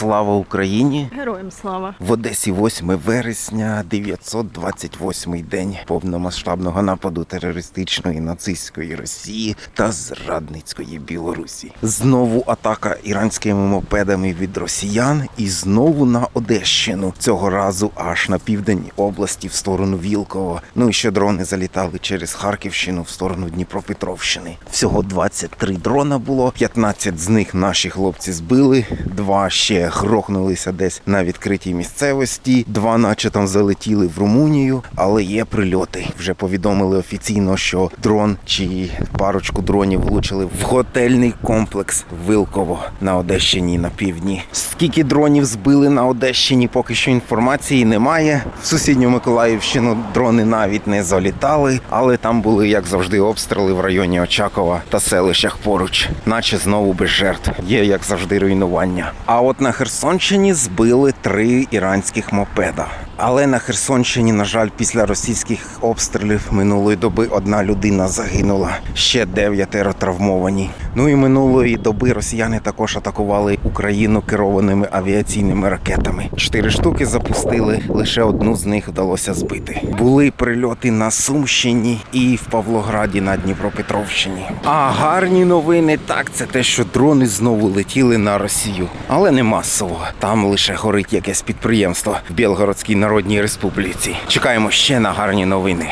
Слава Україні! Героям слава. В Одесі 8 вересня, 928 день повномасштабного нападу терористичної нацистської Росії та зрадницької Білорусі. Знову атака іранськими мопедами від росіян, і знову на Одещину. Цього разу аж на південь області в сторону Вілково. Ну і ще дрони залітали через Харківщину в сторону Дніпропетровщини. Всього 23 дрона було. 15 з них наші хлопці збили. Два ще грохнулися десь на відкритій місцевості. Два, наче там залетіли в Румунію, але є прильоти. Вже повідомили офіційно, що дрон чи парочку дронів влучили в готельний комплекс Вилково на Одещині на півдні. Скільки дронів збили на Одещині, поки що інформації немає. В сусідню Миколаївщину дрони навіть не залітали, але там були, як завжди, обстріли в районі Очакова та селищах поруч, наче знову без жертв. Є як завжди руйнування. А от на Херсонщині збили три іранських мопеда. Але на Херсонщині, на жаль, після російських обстрілів минулої доби одна людина загинула, ще дев'ятеро травмовані. Ну і минулої доби росіяни також атакували Україну керованими авіаційними ракетами. Чотири штуки запустили, лише одну з них вдалося збити. Були прильоти на Сумщині і в Павлограді на Дніпропетровщині. А гарні новини так це те, що дрони знову летіли на Росію, але не масово. Там лише горить якесь підприємство в Білгородській Народній Республіці. Чекаємо ще на гарні новини.